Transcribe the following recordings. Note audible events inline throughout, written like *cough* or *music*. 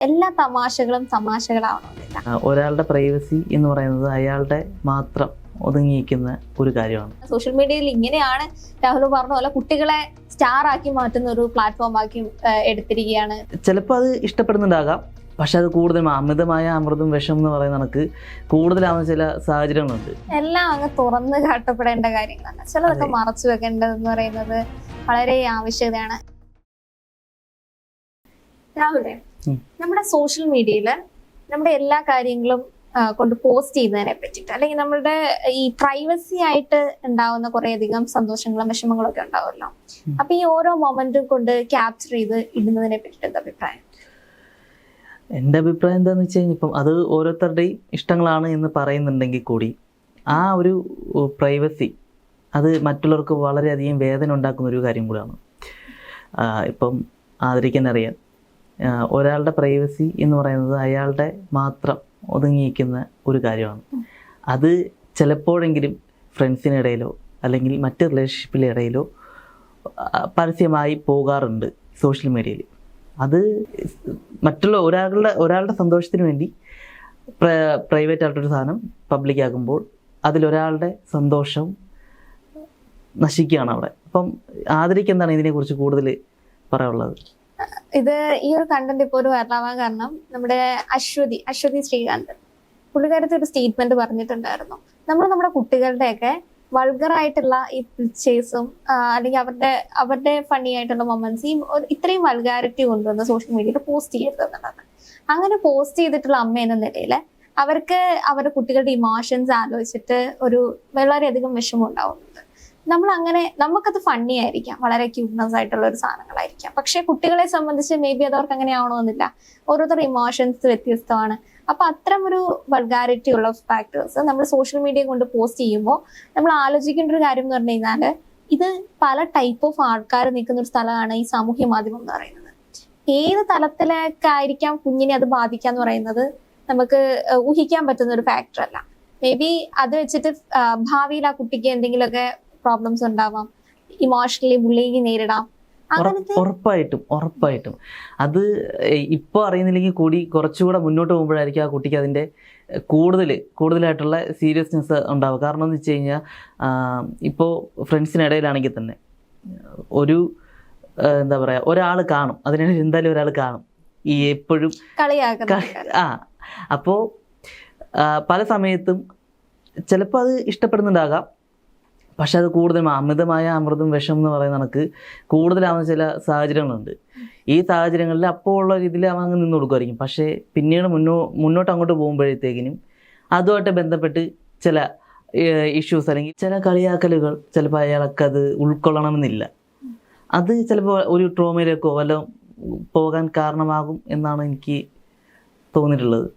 എല്ലാ തമാശകളും തമാശകളാവണമെന്നില്ല. ഒരാളുടെ പ്രൈവസി എന്ന് പറയുന്നത് അയാളുടെ മാത്രം ഒതുങ്ങിയിരിക്കുന്ന ഒരു കാര്യമാണ്. സോഷ്യൽ മീഡിയയിൽ ഇങ്ങനെയാണ് രാഹുൽ പറഞ്ഞ പോലെ കുട്ടികളെ സ്റ്റാർ ആക്കി മാറ്റുന്ന ഒരു പ്ലാറ്റ്ഫോം ആക്കി എടുത്തിരിക്കുകയാണ്. ചിലപ്പോൾ അത് ഇഷ്ടപ്പെടുന്നുണ്ടാകാം. പക്ഷെ അത് കൂടുതലും അമിതമായ അമൃതും വിഷം എന്ന് പറയുന്ന കണക്ക് കൂടുതലാവുന്ന ചില സാഹചര്യങ്ങളുണ്ട്. എല്ലാം അങ്ങ് തുറന്ന് കാട്ടപ്പെടേണ്ട കാര്യങ്ങളാണ്. ചിലതൊക്കെ. മറച്ചു വെക്കേണ്ടതെന്ന് പറയുന്നത് വളരെ ആവശ്യകതയാണ്. രാഹുലേ. നമ്മുടെ സോഷ്യൽ മീഡിയയിൽ നമ്മുടെ എല്ലാ കാര്യങ്ങളും കൊണ്ട് പോസ്റ്റ് ചെയ്യുന്നതിനെ പറ്റിയിട്ട് അല്ലെങ്കിൽ നമ്മുടെ ഈ പ്രൈവസി ആയിട്ട് ഉണ്ടാവുന്ന കുറേയധികം സന്തോഷങ്ങളും വിഷമങ്ങളും ഒക്കെ ഉണ്ടാവുമല്ലോ. അപ്പൊ ഈ ഓരോ മൊമെന്റും കൊണ്ട് ക്യാപ്ചർ ചെയ്ത് ഇടുന്നതിനെ പറ്റിയിട്ട് എന്താ അഭിപ്രായം? എന്റെ അഭിപ്രായം എന്താണെന്ന് വെച്ച് കഴിഞ്ഞാൽ ഇപ്പം അത് ഓരോരുത്തരുടെയും ഇഷ്ടങ്ങളാണ് എന്ന് പറയുന്നുണ്ടെങ്കിൽ കൂടി ആ ഒരു പ്രൈവസി അത് മറ്റുള്ളവർക്ക് വളരെയധികം വേദന ഉണ്ടാക്കുന്ന ഒരു കാര്യം കൂടിയാണ് ഇപ്പം ആദരിക്കാൻ അറിയാം. ഒരാളുടെ പ്രൈവസി എന്ന് പറയുന്നത് അയാളുടെ മാത്രം ഒതുങ്ങിയിരിക്കുന്ന ഒരു കാര്യമാണ്. അത് ചിലപ്പോഴെങ്കിലും ഫ്രണ്ട്സിനിടയിലോ അല്ലെങ്കിൽ മറ്റ് റിലേഷൻഷിപ്പിലെ ഇടയിലോ പരസ്യമായി പോകാറുണ്ട് സോഷ്യൽ മീഡിയയിൽ. അത് മറ്റുള്ള ഒരാളുടെ ഒരാളുടെ സന്തോഷത്തിന് വേണ്ടി പ്രൈവറ്റ് ആയിട്ടൊരു സാധനം പബ്ലിക് ആകുമ്പോൾ അതിലൊരാളുടെ സന്തോഷം നശിക്കുകയാണ് അവിടെ. അപ്പം ആദരിക്ക് എന്താണ് ഇതിനെക്കുറിച്ച് കൂടുതൽ പറയാനുള്ളത്? ഇത് ഈ ഒരു കണ്ടന്റ് ഇപ്പോൾ ഒരു വൈറലാവാൻ കാരണം നമ്മുടെ അശ്വതി അശ്വതി ശ്രീകാന്ത്. പുള്ളിക്കാരത്തെ ഒരു സ്റ്റേറ്റ്മെന്റ് പറഞ്ഞിട്ടുണ്ടായിരുന്നു. നമ്മൾ നമ്മുടെ കുട്ടികളുടെയൊക്കെ വൾഗർ ആയിട്ടുള്ള ഈ പിക്ചേഴ്സും അല്ലെങ്കിൽ അവരുടെ അവരുടെ ഫണ്ണി ആയിട്ടുള്ള മൊമെന്റ്സ് ഈ ഇത്രയും വൾഗാരിറ്റി കൊണ്ടുവന്ന് സോഷ്യൽ മീഡിയയിൽ പോസ്റ്റ് ചെയ്യരുത് എന്നുള്ളത് അങ്ങനെ പോസ്റ്റ് ചെയ്തിട്ടുള്ള അമ്മ എന്ന നിലയിൽ അവർക്ക് അവരുടെ കുട്ടികളുടെ ഇമോഷൻസ് ആലോചിച്ചിട്ട് ഒരു വളരെയധികം വിഷമം ഉണ്ടാവുന്നുണ്ട് നമ്മൾ അങ്ങനെ നമുക്കത് ഫണ്ണി ആയിരിക്കാം. വളരെ ക്യൂട്ട്നെസ് ആയിട്ടുള്ള ഒരു സാധനങ്ങളായിരിക്കാം. പക്ഷെ കുട്ടികളെ സംബന്ധിച്ച് മേ ബി അത് അവർക്ക് അങ്ങനെ ആവണമെന്നില്ല ഓരോരുത്തർ ഇമോഷൻസ് വ്യത്യസ്തമാണ്. അപ്പൊ അത്തരം ഒരു വൾഗാരിറ്റി ഉള്ള ഫാക്ടേഴ്സ് നമ്മൾ സോഷ്യൽ മീഡിയ കൊണ്ട് പോസ്റ്റ് ചെയ്യുമ്പോൾ നമ്മൾ ആലോചിക്കേണ്ട ഒരു കാര്യം എന്ന് പറഞ്ഞു കഴിഞ്ഞാൽ ഇത് പല ടൈപ്പ് ഓഫ് ആൾക്കാർ നിൽക്കുന്ന ഒരു സ്ഥലമാണ് ഈ സാമൂഹ്യ മാധ്യമം എന്ന് പറയുന്നത്. ഏത് തലത്തിലേക്കായിരിക്കാം കുഞ്ഞിനെ അത് ബാധിക്കാന്ന് പറയുന്നത് നമുക്ക് ഊഹിക്കാൻ പറ്റുന്ന ഒരു ഫാക്ടർ അല്ല. മേ ബി അത് വെച്ചിട്ട് ഭാവിയിൽ ആ കുട്ടിക്ക് എന്തെങ്കിലുമൊക്കെ പ്രോബ്ലംസ് ഉണ്ടാവാം. ഇമോഷണലി ബുള്ളിങ് നേരിടാം. ഉറപ്പായിട്ടും ഉറപ്പായിട്ടും. അത് ഇപ്പോൾ അറിയുന്നില്ലെങ്കിൽ കൂടി കുറച്ചുകൂടെ മുന്നോട്ട് പോകുമ്പോഴായിരിക്കും ആ കുട്ടിക്ക് അതിന്റെ കൂടുതൽ കൂടുതലായിട്ടുള്ള സീരിയസ്നെസ് ഉണ്ടാവുക. കാരണം എന്ന് വെച്ച് കഴിഞ്ഞാൽ ഇപ്പോൾ ഫ്രണ്ട്സിനിടയിലാണെങ്കിൽ തന്നെ ഒരു എന്താ പറയുക ഒരാൾ കാണും. അതിനിടയിൽ എന്തായാലും ഒരാൾ കാണും. ഈ എപ്പോഴും ആ അപ്പോൾ പല സമയത്തും ചിലപ്പോൾ അത് ഇഷ്ടപ്പെടുന്നുണ്ടാകാം. പക്ഷെ അത് കൂടുതലും അമിതമായ അമൃതും വിഷം എന്ന് പറയുന്ന കണക്ക് കൂടുതലാവുന്ന ചില സാഹചര്യങ്ങളുണ്ട്. ഈ സാഹചര്യങ്ങളിൽ അപ്പോൾ ഉള്ള രീതിയിൽ അവൻ അങ്ങ് നിന്ന് കൊടുക്കുമായിരിക്കും. പക്ഷേ പിന്നീട് മുന്നോ മുന്നോട്ട് അങ്ങോട്ട് പോകുമ്പോഴത്തേക്കിനും അതുമായിട്ട് ബന്ധപ്പെട്ട് ചില ഇഷ്യൂസ് അല്ലെങ്കിൽ ചില കളിയാക്കലുകൾ ചിലപ്പോൾ അത് ഉൾക്കൊള്ളണമെന്നില്ല. അത് ചിലപ്പോൾ ഒരു ട്രോമയിലേക്കോ വല്ല പോകാൻ കാരണമാകും എന്നാണ് എനിക്ക് തോന്നിയിട്ടുള്ളത്.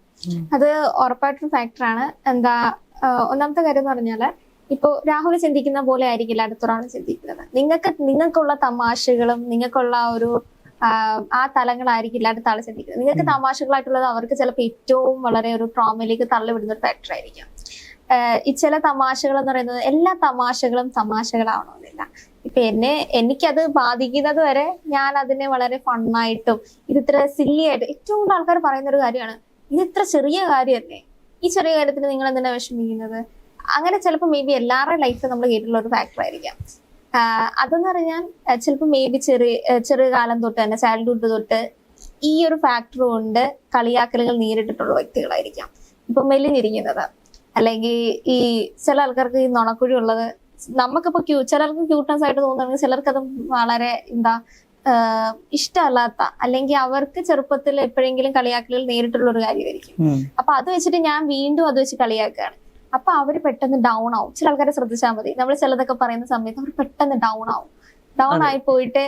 അത് ഉറപ്പായിട്ടും ഫാക്ടറാണ് എന്താ ഒന്നാമത്തെ കാര്യം എന്ന് പറഞ്ഞാൽ ഇപ്പോ രാഹുൽ ചിന്തിക്കുന്ന പോലെ ആയിരിക്കില്ല അടുത്തൊരാൾ ചിന്തിക്കുന്നത്. നിങ്ങൾക്ക് നിങ്ങൾക്കുള്ള തമാശകളും നിങ്ങൾക്കുള്ള ഒരു ആ തലങ്ങളായിരിക്കില്ല അടുത്ത ആൾ ചിന്തിക്കുന്നത്. നിങ്ങൾക്ക് തമാശകളായിട്ടുള്ളത് അവർക്ക് ചിലപ്പോൾ ഏറ്റവും വളരെ ഒരു ട്രോമയിലേക്ക് തള്ളിവിടുന്ന ഒരു ഫാക്ടർ ആയിരിക്കും. ഈ ചില തമാശകൾ എന്ന് പറയുന്നത് എല്ലാ തമാശകളും തമാശകളാവണമെന്നില്ല. ഇപ്പൊ എന്നെ എനിക്കത് ബാധിക്കുന്നത് വരെ ഞാൻ അതിനെ വളരെ ഫണ്ണായിട്ടും ഇത് ഇത്ര സില്ലി ആയിട്ട് ഏറ്റവും കൂടുതൽ ആൾക്കാർ പറയുന്ന ഒരു കാര്യമാണ് ഇത് ഇത്ര ചെറിയ കാര്യമല്ലേ? ഈ ചെറിയ കാര്യത്തിന് നിങ്ങൾ എന്തിനാ വിഷമിക്കുന്നത്? അങ്ങനെ ചിലപ്പോൾ മേ ബി എല്ലാവരുടെ ലൈഫിൽ നമ്മൾ കേട്ടിട്ടുള്ള ഒരു ഫാക്ടർ ആയിരിക്കാം. അതെന്ന് പറഞ്ഞാൽ ചിലപ്പോൾ മേ ബി ചെറിയ കാലം തൊട്ട് തന്നെ ചൈൽഡ്ഹുഡ് തൊട്ട് ഈ ഒരു ഫാക്ടർ കൊണ്ട് കളിയാക്കലുകൾ നേരിട്ടിട്ടുള്ള വ്യക്തികളായിരിക്കാം. ഇപ്പൊ മെലിഞ്ഞിരിക്കുന്നത് അല്ലെങ്കിൽ ഈ ചില ആൾക്കാർക്ക് ഈ നുണക്കുഴി ഉള്ളത് നമുക്കിപ്പോ ക്യൂ ചിലർക്ക് ക്യൂട്ട്നസ് ആയിട്ട് തോന്നുകയാണെങ്കിൽ ചിലർക്ക് അത് വളരെ എന്താ ഇഷ്ടമല്ലാത്ത അല്ലെങ്കിൽ അവർക്ക് ചെറുപ്പത്തിൽ എപ്പോഴെങ്കിലും കളിയാക്കലുകൾ നേരിട്ടുള്ള ഒരു കാര്യമായിരിക്കും. അപ്പൊ അത് വെച്ചിട്ട് ഞാൻ വീണ്ടും അത് വെച്ച് കളിയാക്കുകയാണ്. അപ്പൊ അവർ പെട്ടെന്ന് ഡൗൺ ആവും. ചില ആൾക്കാരെ ശ്രദ്ധിച്ചാൽ മതി. നമ്മൾ ചിലതൊക്കെ പറയുന്ന സമയത്ത് അവർ പെട്ടെന്ന് ഡൗൺ ആവും. ഡൗൺ ആയി പോയിട്ട്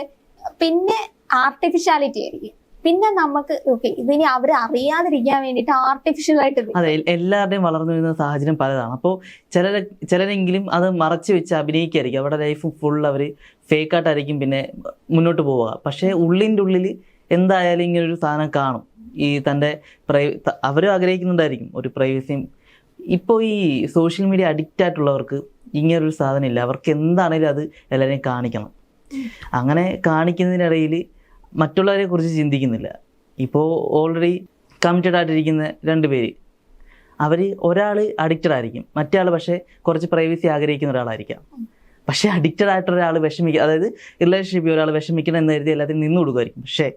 പിന്നെ ആർട്ടിഫിഷ്യാലിറ്റി ആയിരിക്കും. പിന്നെ നമുക്ക് ഓക്കെ ഇതിനി അവർ അറിയാതിരിക്കാൻ വേണ്ടിട്ട് ആർട്ടിഫിഷ്യൽ ആയിട്ട് അതെ എല്ലാവരുടെയും വളർന്നു വരുന്ന സാഹചര്യം പലതാണ്. അപ്പോൾ ചില ചിലരെങ്കിലും അത് മറച്ചു വെച്ച് അഭിനയിക്കായിരിക്കും. അവരുടെ ലൈഫ് ഫുൾ അവർ ഫേക്കായിട്ടായിരിക്കും പിന്നെ മുന്നോട്ട് പോവുക. പക്ഷേ ഉള്ളിന്റെ ഉള്ളിൽ എന്തായാലും ഇങ്ങനെ ഒരു സാധനം കാണും. ഈ തന്റെ പ്രൈ അവരും ആഗ്രഹിക്കുന്നുണ്ടായിരിക്കും. ഒരു പ്രൈവസിയും ഇപ്പോൾ ഈ സോഷ്യൽ മീഡിയ അഡിക്റ്റ് ആയിട്ടുള്ളവർക്ക് ഇങ്ങനൊരു സാധനമില്ല. അവർക്ക് എന്താണേലും അത് എല്ലാവരെയും കാണിക്കണം. അങ്ങനെ കാണിക്കുന്നതിനിടയിൽ മറ്റുള്ളവരെ കുറിച്ച് ചിന്തിക്കുന്നില്ല. ഇപ്പോൾ ഓൾറെഡി കമ്മിറ്റഡ് ആയിട്ടിരിക്കുന്ന രണ്ട് പേര്. അവർ ഒരാൾ അഡിക്റ്റഡ് ആയിരിക്കും. മറ്റേ ആൾ പക്ഷേ കുറച്ച് പ്രൈവസി ആഗ്രഹിക്കുന്ന ഒരാളായിരിക്കാം. പക്ഷേ അഡിക്റ്റഡ് ആയിട്ട് ഒരാൾ വിഷമിക്കുക അതായത് റിലേഷൻഷിപ്പിൽ ഒരാൾ വിഷമിക്കണം എന്ന് കരുതി എല്ലാത്തിനും നിന്ന് കൊടുക്കുമായിരിക്കും. പക്ഷേ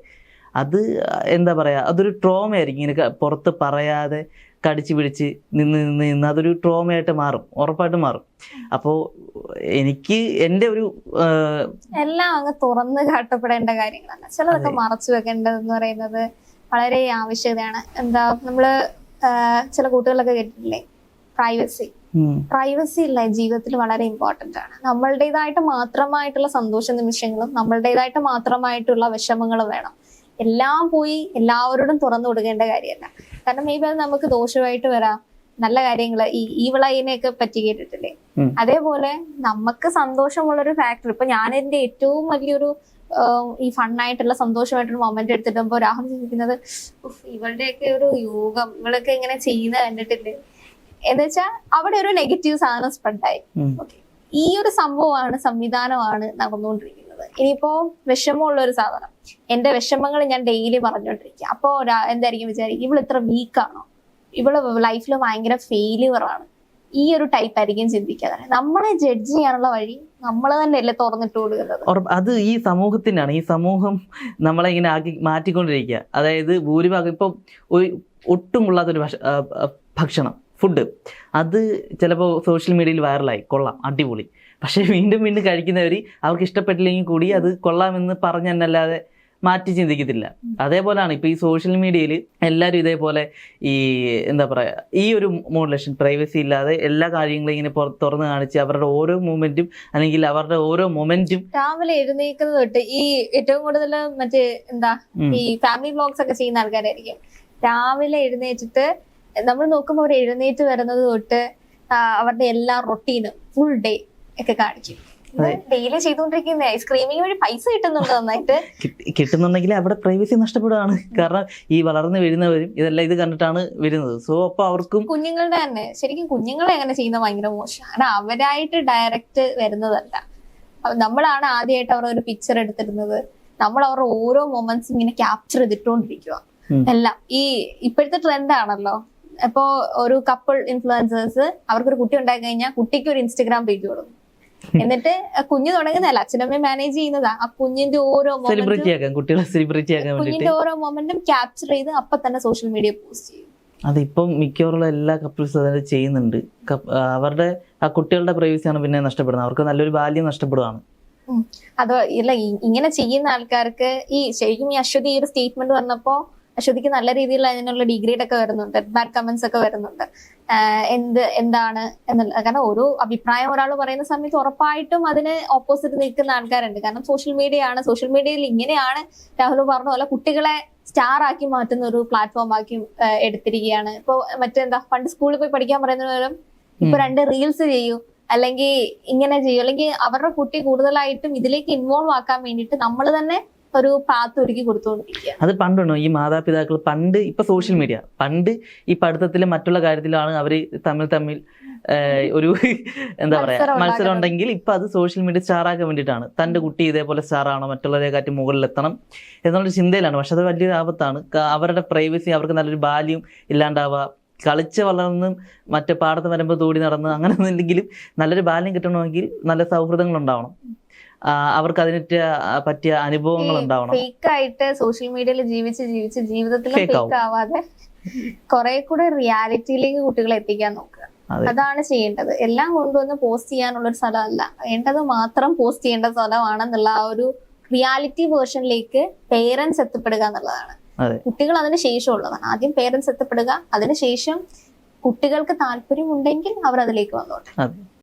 അത് എന്താ പറയുക അതൊരു ട്രോമയായിരിക്കും ഇങ്ങനെ പുറത്ത് പറയാതെ കടിച്ച് പിടിച്ച് നിന്ന് നിന്ന് നിന്ന് അതൊരു ട്രോമയായിട്ട് മാറും ഉറപ്പായിട്ട് മാറും. അപ്പോൾ എനിക്ക് എന്റെ ഒരു എല്ലാം അങ്ങ് തുറന്ന് കാട്ടപ്പെടേണ്ട കാര്യങ്ങളാണ്. ചിലതൊക്കെ മറച്ചു വെക്കേണ്ടതെന്ന് പറയുന്നത് വളരെ ആവശ്യകതയാണ്. എന്താ നമ്മൾ ചില കൂട്ടുകളൊക്കെ കേട്ടിട്ടില്ലേ? പ്രൈവസി പ്രൈവസി ഇല്ല ജീവിതത്തിൽ വളരെ ഇമ്പോർട്ടന്റ് ആണ്. നമ്മളുടേതായിട്ട് മാത്രമായിട്ടുള്ള സന്തോഷ നിമിഷങ്ങളും നമ്മളുടേതായിട്ട് മാത്രമായിട്ടുള്ള വിഷമങ്ങളും വേണം. എല്ലാം പോയി എല്ലാവരോടും തുറന്നു കൊടുക്കേണ്ട കാര്യമല്ല. കാരണം മേ ബി അത് നമുക്ക് ദോഷമായിട്ട് വരാം. നല്ല കാര്യങ്ങൾ ഈ ഈ വിളയിനെയൊക്കെ പറ്റി കേട്ടിട്ടില്ലേ? അതേപോലെ നമുക്ക് സന്തോഷമുള്ളൊരു ഫാക്ടർ ഇപ്പൊ ഞാൻ എന്റെ ഏറ്റവും വലിയൊരു ഈ ഫണ്ണായിട്ടുള്ള സന്തോഷമായിട്ടൊരു മൊമെന്റ് എടുത്തിട്ടുമ്പോ രാഹുൽ ചിന്തിക്കുന്നത് "ഉഫ്, ഇവളുടെയൊക്കെ ഒരു യോഗം ഇവളൊക്കെ ഇങ്ങനെ ചെയ്യുന്ന കണ്ടിട്ടില്ലേ? എന്ന് വെച്ചാൽ അവിടെ ഒരു നെഗറ്റീവ് സാധനം സ്പ്രെഡായി ആയി. ഓക്കെ ഈ ഒരു സംഭവമാണ് സംവിധാനമാണ് നടന്നുകൊണ്ടിരിക്കുന്നത്. ഇനിയിപ്പോ വിഷമമുള്ള ഒരു സാധനം. എന്റെ വിഷമങ്ങൾ ഞാൻ ഡെയിലി പറഞ്ഞുകൊണ്ടിരിക്കുക അപ്പോ എന്തായിരിക്കും വിചാരിക്കും ഇവൾ ഇത്ര വീക്കാണോ ഇവൾ ലൈഫിൽ ഭയങ്കര ഫെയിലിയർ ആണ്. ഈ ഒരു ടൈപ്പ് ആയിരിക്കും ചിന്തിക്കാതെ നമ്മളെ ജഡ്ജ് ചെയ്യാനുള്ള വഴി നമ്മൾ തന്നെയല്ലേ തുറന്നിട്ട് കൊടുക്കുന്നത്. അത് ഈ സമൂഹത്തിനാണ്. ഈ സമൂഹം നമ്മളെ ഇങ്ങനെ ആക്കി മാറ്റിക്കൊണ്ടിരിക്കുക അതായത് ഭൂരിഭാഗം ഇപ്പം ഒരു ഒട്ടുമുള്ളാത്തൊരു ഭക്ഷണം ഫുഡ് അത് ചിലപ്പോൾ സോഷ്യൽ മീഡിയയിൽ വൈറലായി കൊള്ളാം. അടിപൊളി. പക്ഷേ വീണ്ടും വീണ്ടും കഴിക്കുന്നവർ അവർക്ക് ഇഷ്ടപ്പെട്ടില്ലെങ്കിൽ കൂടി അത് കൊള്ളാമെന്ന് പറഞ്ഞെന്നല്ലാതെ മാറ്റി ചിന്തിക്കത്തില്ല. അതേപോലെയാണ് ഇപ്പോൾ ഈ സോഷ്യൽ മീഡിയയിൽ എല്ലാവരും ഇതേപോലെ ഈ എന്താ പറയുക ഈ ഒരു മോഡുലേഷൻ പ്രൈവസി ഇല്ലാതെ എല്ലാ കാര്യങ്ങളും ഇങ്ങനെ തുറന്ന് കാണിച്ച് അവരുടെ ഓരോ മൂമെന്റും അല്ലെങ്കിൽ അവരുടെ ഓരോ മൊമെന്റും രാവിലെ എഴുന്നേക്കുന്നത് തൊട്ട് ഈ ഏറ്റവും കൂടുതൽ മറ്റേ എന്താ ഈ ഫാമിലി ബ്ലോഗ്സ് ഒക്കെ ചെയ്യുന്ന ആൾക്കാരായിരിക്കും. രാവിലെ എഴുന്നേറ്റിട്ട് നമ്മൾ നോക്കുമ്പോൾ അവർ എഴുന്നേറ്റ് വരുന്നത് തൊട്ട് അവരുടെ എല്ലാ റൊട്ടീനും ഫുൾ ഡേ. ഒക്കെ കാണിക്കും. ഡെയിലി ചെയ്തുകൊണ്ടിരിക്കുന്ന ഐസ്ക്രീമിന് വഴി പൈസ കിട്ടുന്നുണ്ട് നന്നായിട്ട്? *laughs* കിട്ടി- കിട്ടുന്നുണ്ടെങ്കിൽ അവിടെ പ്രൈവസി നഷ്ടപ്പെടുകയാണ് കാരണം ഈ വളർന്നു വരുന്നവരും ഇതെല്ലാം ഇത് കണ്ടിട്ടാണ് വരുന്നത്. സോ അപ്പൊ അവർക്കും കുഞ്ഞുങ്ങളുടെ തന്നെ ശരിക്കും കുഞ്ഞുങ്ങളെ അങ്ങനെ ചെയ്യുന്ന ഭയങ്കര മോശം അവരായിട്ട് ഡയറക്റ്റ് വരുന്നതല്ല. നമ്മളാണ് ആദ്യമായിട്ട് അവർ ഒരു പിക്ചർ എടുത്തിരുന്നത്. നമ്മൾ അവരുടെ ഓരോ മൊമെന്റ്സും ഇങ്ങനെ ക്യാപ്ചർ ചെയ്തിട്ടോണ്ടിരിക്കുക എല്ലാം. ഈ ഇപ്പോഴത്തെ ട്രെൻഡ് ആണല്ലോ. ഇപ്പോ ഒരു കപ്പിൾ ഇൻഫ്ലുവൻസേഴ്സ് അവർക്കൊരു കുട്ടി ഉണ്ടായി കഴിഞ്ഞാൽ കുട്ടിക്ക് ഒരു ഇൻസ്റ്റഗ്രാം പേജ് കൊടുക്കും. എന്നിട്ട് കുഞ്ഞു തുടങ്ങുന്നതല്ല. അച്ഛനമ്മയും മാനേജ് ചെയ്യുന്നതാ. ആ കുഞ്ഞിന്റെ ഓരോ മൊമെന്റും സെലിബ്രിറ്റി ആക്കാൻ കുട്ടികളെ സെലിബ്രിറ്റി ആക്കാൻ വേണ്ടിയിട്ട്. കുഞ്ഞിന്റെ ഓരോ മൊമെന്റും ക്യാപ്ചർ ചെയ്ത് അപ്പൊ തന്നെ സോഷ്യൽ മീഡിയ പോസ്റ്റ് ചെയ്യും. അതിപ്പം മിക്കവാറുള്ള എല്ലാ കപ്പിൾസ് അതായത് ചെയ്യുന്നുണ്ട്. അവരുടെ ആ കുട്ടികളുടെ പ്രൈവസിയാണ് പിന്നെ നഷ്ടപ്പെടുന്നത്. അവർക്ക് നല്ലൊരു ബാല്യം നഷ്ടപ്പെടുകയാണ് അതോ ഇല്ല ഇങ്ങനെ ചെയ്യുന്ന ആൾക്കാർക്ക് ഈ ശരിക്കും ഈ അശ്വതി ഈ ഒരു സ്റ്റേറ്റ്മെന്റ് പറഞ്ഞപ്പോ അശ്വതിക്ക് നല്ല രീതിയിൽ അതിനുള്ള ഡിഗ്രേഡ് ഒക്കെ വരുന്നുണ്ട്. ബാഡ് കമന്റ്സ് ഒക്കെ വരുന്നുണ്ട്. എന്ത് എന്താണ് എന്നുള്ള കാരണം ഓരോ അഭിപ്രായം ഒരാൾ പറയുന്ന സമയത്ത് ഉറപ്പായിട്ടും അതിന് ഓപ്പോസിറ്റ് നിൽക്കുന്ന ആൾക്കാരുണ്ട്. കാരണം സോഷ്യൽ മീഡിയ ആണ്. സോഷ്യൽ മീഡിയയിൽ ഇങ്ങനെയാണ് രാഹുൽ പറഞ്ഞ പോലെ കുട്ടികളെ സ്റ്റാർ ആക്കി മാറ്റുന്ന ഒരു പ്ലാറ്റ്ഫോം ആക്കി എടുത്തിരിക്കുകയാണ്. ഇപ്പൊ മറ്റെന്താ? പണ്ട് സ്കൂളിൽ പോയി പഠിക്കാൻ പറയുന്ന പകരം ഇപ്പൊ രണ്ട് റീൽസ് ചെയ്യൂ. അല്ലെങ്കിൽ ഇങ്ങനെ ചെയ്യൂ. അല്ലെങ്കിൽ അവരുടെ കുട്ടി കൂടുതലായിട്ടും ഇതിലേക്ക് ഇൻവോൾവ് ആക്കാൻ വേണ്ടിയിട്ട് നമ്മൾ തന്നെ ഒരു പാത്ത് ഒരുക്കി കൊടുത്തുകൊണ്ടിരിക്കുക അത് പണ്ടുണ്ടോ ഈ മാതാപിതാക്കൾ? പണ്ട് ഇപ്പൊ സോഷ്യൽ മീഡിയ പണ്ട് ഈ പഠിത്തത്തിലും മറ്റുള്ള കാര്യത്തിലാണ് അവർ തമ്മിൽ തമ്മിൽ ഒരു എന്താ പറയാ മത്സരം ഉണ്ടെങ്കിൽ ഇപ്പൊ അത് സോഷ്യൽ മീഡിയ സ്റ്റാറാക്കാൻ വേണ്ടിയിട്ടാണ്. തന്റെ കുട്ടി ഇതേപോലെ സ്റ്റാറാണോ മറ്റുള്ളവരെ കാറ്റി മുകളിൽ എത്തണം എന്നുള്ള ചിന്തയിലാണ്. പക്ഷെ അത് വലിയൊരു ആപത്താണ്. അവരുടെ പ്രൈവസി അവർക്ക് നല്ലൊരു ബാല്യം ഇല്ലാണ്ടാവുക കളിച്ച് വളർന്നും മറ്റേ പാടത്ത് വരുമ്പോൾ തൂടി നടന്ന് അങ്ങനെ ഒന്നുമില്ലെങ്കിലും നല്ലൊരു ബാല്യം കിട്ടണമെങ്കിൽ നല്ല സൗഹൃദങ്ങൾ ഉണ്ടാവണം അവർക്ക് അതിന് പറ്റിയ അനുഭവങ്ങൾ ഉണ്ടാവണം. ഫേക്ക് ആയിട്ട് സോഷ്യൽ മീഡിയയിൽ ജീവിച്ച് ജീവിച്ച് ജീവിതത്തിൽ ഫേക്ക് ആവാതെ കുറെ കൂടെ റിയാലിറ്റിയിലേക്ക് കുട്ടികളെ എത്തിക്കാൻ നോക്കുക. അതാണ് ചെയ്യേണ്ടത്. എല്ലാം കൊണ്ടുവന്ന് പോസ്റ്റ് ചെയ്യാനുള്ള ഒരു സ്ഥലമല്ല. വേണ്ടത് മാത്രം പോസ്റ്റ് ചെയ്യേണ്ട സ്ഥലമാണെന്നുള്ള ആ ഒരു റിയാലിറ്റി വേർഷനിലേക്ക് പേരൻസ് എത്തപ്പെടുക എന്നുള്ളതാണ്. കുട്ടികൾ അതിന് ശേഷം ഉള്ളതാണ് ആദ്യം പേരൻസ് എത്തിപ്പെടുക. അതിനുശേഷം കുട്ടികൾക്ക് താല്പര്യമുണ്ടെങ്കിൽ അവർ അതിലേക്ക് വന്നോട്ടെ.